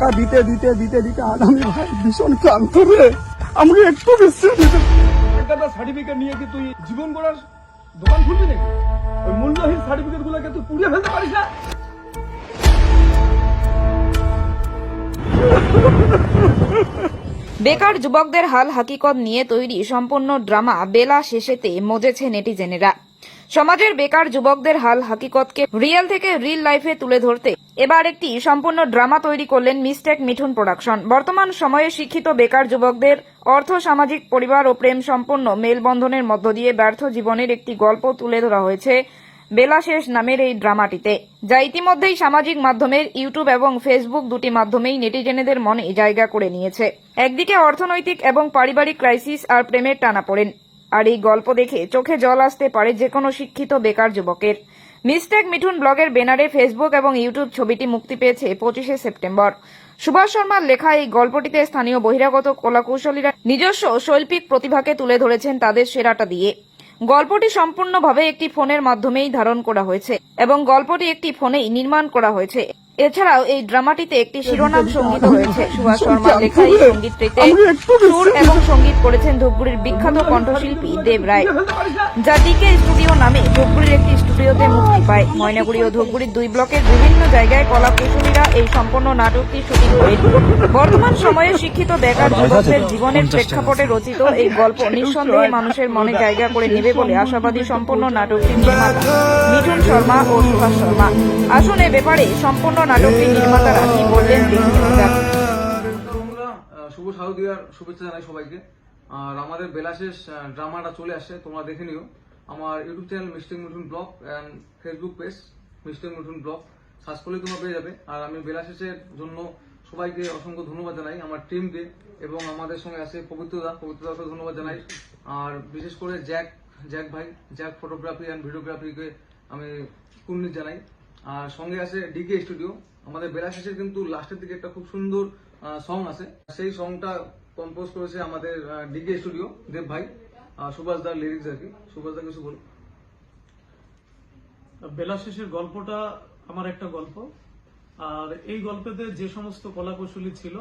টাকা দিতে দিতে দিতে দিতে আমি ভাই ভীষণ ক্লান্ত রে আমাকে একটু বিশ্রাম দিতে কলকাতা সার্টিফিকেট নিয়ে কি তুই জীবন গড়ার দোকান খুলবি নাকি? ওই মূল্যহীন সার্টিফিকেট গুলোকে তুই পুড়িয়ে ফেলতে পারিস না? বেকার যুবকদের হাল হাকিকত নিয়ে তৈরি সম্পূর্ণ ড্রামা বেলা শেষেতে মজেছে নেটিজেনেরা। সমাজের বেকার যুবকদের হাল হাকিকতকে রিয়েল থেকে রিল লাইফে তুলে ধরতে। এবার একটি সম্পূর্ণ ড্রামা তৈরি করলেন মিস্টেক মিঠুন প্রোডাকশন বর্তমান সময়ে শিক্ষিত বেকার যুবকদের অর্থ, সামাজিক পরিবার ও প্রেম সম্পন্ন মেলবন্ধনের মধ্য দিয়ে ব্যর্থ জীবনের একটি গল্প তুলে ধরা হয়েছে বেলাশেষ নামের এই ড্রামাটিতে। যা ইতিমধ্যেই সামাজিক মাধ্যমের ইউটিউব এবং ফেসবুক দুটি মাধ্যমেই নেটিজেনেদের মনে জায়গা করে নিয়েছে। একদিকে অর্থনৈতিক এবং পারিবারিক ক্রাইসিস আর প্রেমের টানাপোড়েন আর এই গল্প দেখে চোখে জল আসতে পারে যে কোনো শিক্ষিত বেকার যুবকের। মিস্টেক মিঠুন ব্লগের ব্যানারে ফেসবুক এবং ইউটিউব ছবিটি মুক্তি পেয়েছে পঁচিশে সেপ্টেম্বর। সুভাষ শর্মার লেখা এই গল্পটিতে স্থানীয় বহিরাগত কলাকুশলীরা নিজস্ব শৈল্পিক প্রতিভাকে তুলে ধরেছেন তাদের সেরাটা দিয়ে। গল্পটি সম্পূর্ণভাবে একটি ফোনের মাধ্যমেই ধারণ করা হয়েছে এবং গল্পটি একটি ফোনেই নির্মাণ করা হয়েছে। এছাড়াও এই ড্রামাটিতে একটি শিরোনাম সংগীত রয়েছে। সুভাষ শর্মা লেখা এই সঙ্গীতটিতে সুর এবং সংগীত করেছেন ধূপগুড়ির বিখ্যাত কণ্ঠশিল্পী দেব রায়। যা ডিকে স্টুডিও নামে স্টুডিওতে ময়নাগুড়ি ও ধূপগুড়ির দুই ব্লকের বিভিন্ন জায়গায় কলা কুশলীরা এই সম্পূর্ণ নাটকটি শুটিং করেন। বর্তমান সময়ে শিক্ষিত বেকার যুবকদের জীবনের প্রেক্ষাপটে রচিত এই গল্প নিঃসন্দেহে মানুষের মনে জায়গা করে নেবে বলে আশাবাদী সম্পূর্ণ নির্মাতা মিঠুন শর্মা ও সুভাষ শর্মা। আসুন এ ব্যাপারে সম্পূর্ণ নাটকটির নির্মাতারা কি বললেন শুভ শারদীয়ার শুভেচ্ছা জানাই সবাইকে। আর আমাদের বেলাশেষ ড্রামাটা চলে আসছে তোমরা দেখে নিও। আমার YouTube channel mistake Mithun blog and Facebook page mistake Mithun blog. Search করলেই তোমরা পেয়ে যাবে। আর আমি বেলাশেষের জন্য সবাইকে অসংখ্য ধন্যবাদ জানাই, আমার টিমকে এবং আমাদের সঙ্গে আছে পবিত্রদা। পবিত্রদাকে ধন্যবাদ জানাই। আর বিশেষ করে জ্যাক জ্যাক ভাই, জ্যাক ফটোগ্রাফি অ্যান্ড ভিডিওগ্রাফিকে আমি কুর্নিশ জানাই। আর সঙ্গে আছে ডিকে স্টুডিও আমাদের বেলা শেষের কিন্তু লাস্টের দিকে একটা খুব সুন্দর সং আছে। সেই সংটা কম্পোজ করেছে আমাদের ডিকে স্টুডিও দেব ভাই। সুভাষ দার লিরিক্স আর কি। সুভাষ দা কিছু বল বেলা শেষের গল্পটা আমার একটা গল্প। আর এই গল্পেতে যে সমস্ত কলাকৌশলী ছিল,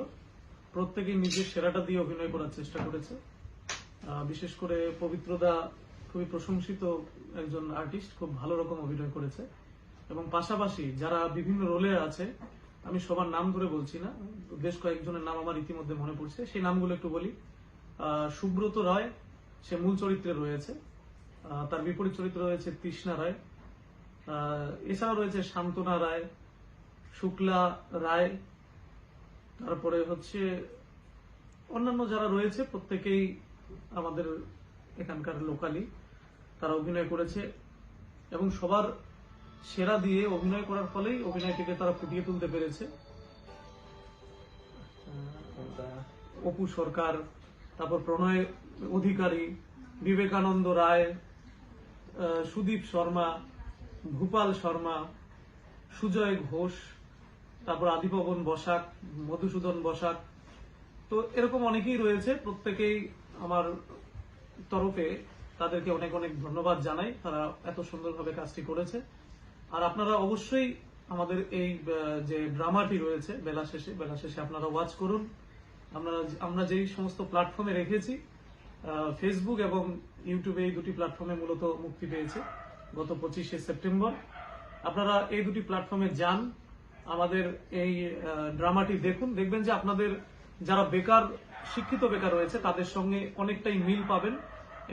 প্রত্যেকেই নিজের সেরাটা দিয়ে অভিনয় করার চেষ্টা করেছে। বিশেষ করে পবিত্রদা খুবই প্রশংসিত একজন আর্টিস্ট খুব ভালো রকম অভিনয় করেছে। এবং পাশাপাশি যারা বিভিন্ন রোলে আছে, আমি সবার নাম ধরে বলছি না, বেশ কয়েকজনের নাম আমার ইতিমধ্যে মনে পড়ছে। সেই নামগুলো একটু বলি। সুব্রত রায় সে মূল চরিত্রে রয়েছে। তার বিপরীত চরিত্রে রয়েছে তৃষ্ণা রায়। আহ, এছাড়াও রয়েছে শান্তনা রায় শুক্লা রায় তারপরে হচ্ছে অন্যান্য যারা রয়েছে প্রত্যেকেই আমাদের এখানকার লোকালি তারা অভিনয় করেছে এবং সবার সেরা দিয়ে অভিনয় করার ফলেই অভিনয়টিকে তারা ফুটিয়ে তুলতে পেরেছে। অপু সরকার তারপর প্রণয় অধিকারী, বিবেকানন্দ রায় সুদীপ শর্মা, ভূপাল শর্মা, সুজয় ঘোষ, তারপর আদিপবন বসাক, মধুসূদন বসাক। তো এরকম অনেকেই রয়েছে, প্রত্যেকেই আমার তরফে তাদেরকে অনেক অনেক ধন্যবাদ জানাই, তারা এত সুন্দরভাবে কাজটি করেছে। আর আপনারা অবশ্যই আমাদের এই যে ড্রামাটি রয়েছে, বেলা শেষে বেলা শেষে আপনারা ওয়াচ করুন। আমরা আমরা যেই সমস্ত প্ল্যাটফর্মে রেখেছি ফেসবুক এবং ইউটিউবে এই দুটি প্ল্যাটফর্মে মূলত মুক্তি পেয়েছে গত পঁচিশে সেপ্টেম্বর। আপনারা এই দুটি প্ল্যাটফর্মে যান, আমাদের এই ড্রামাটি দেখুন। দেখবেন যে আপনাদের যারা বেকার, শিক্ষিত বেকার রয়েছে, তাদের সঙ্গে অনেকটাই মিল পাবেন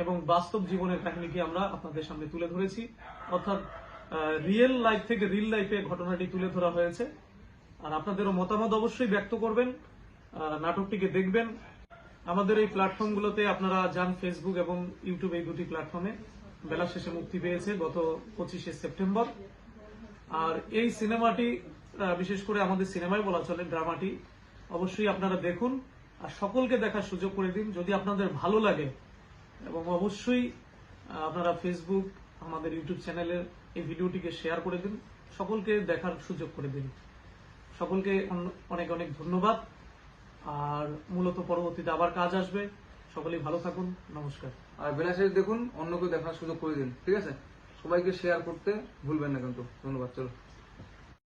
এবং বাস্তব জীবনের কাহিনীকে আমরা আপনাদের সামনে তুলে ধরেছি। অর্থাৎ রিয়েল লাইফ থেকে রিল লাইফে ঘটনাটি তুলে ধরা হয়েছে। আর আপনাদেরও মতামত অবশ্যই ব্যক্ত করবেন। নাটকটিকে দেখবেন। আমাদের এই প্ল্যাটফর্মগুলোতে আপনারা যান ফেসবুক এবং ইউটিউব এই দুটি প্ল্যাটফর্মে। বেলা শেষে মুক্তি পেয়েছে গত পঁচিশে সেপ্টেম্বর। আর এই সিনেমাটি বিশেষ করে আমাদের সিনেমায় বলা চলে ড্রামাটি, অবশ্যই আপনারা দেখুন আর সকলকে দেখার সুযোগ করে দিন। যদি আপনাদের ভালো লাগে এবং অবশ্যই আপনারা ফেসবুক আমাদের ইউটিউব চ্যানেলের এই ভিডিওটিকে শেয়ার করে দিন। সকলকে দেখার সুযোগ করে দিন। সকলকে অনেক অনেক ধন্যবাদ। আর মূলত পরবর্তীতে আবার কাজ আসবে। সকলেই ভালো থাকুন। নমস্কার। আর বেলাশেষ দেখুন অন্যকে দেখার সুযোগ করে দিন, ঠিক আছে? সবাইকে শেয়ার করতে ভুলবেন না কিন্তু। ধন্যবাদ, চলো।